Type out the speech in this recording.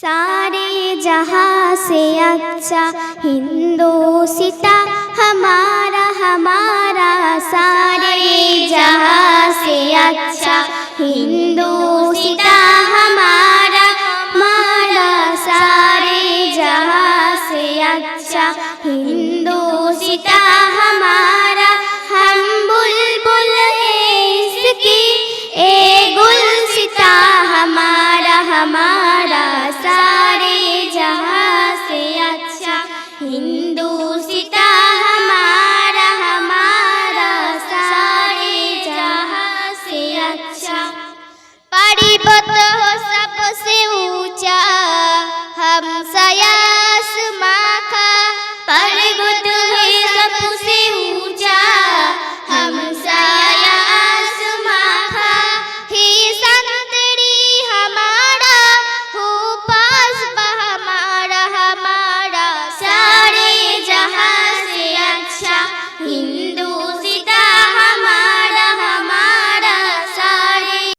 सारे जहाँ से अच्छा हिंदोसिता हमारा हमारा सारे जहाँ से अच्छा हिंदू सीता, हमारा हमारा सारे जहाँ से अच्छा हिंदोसिता हमारा, हम बुलबुल इसकी, ए गुलसिता, हमारा हमारा अच्छा हिंदूसिता हमारा हमारा सारे जहाँ से अच्छा। पर्वत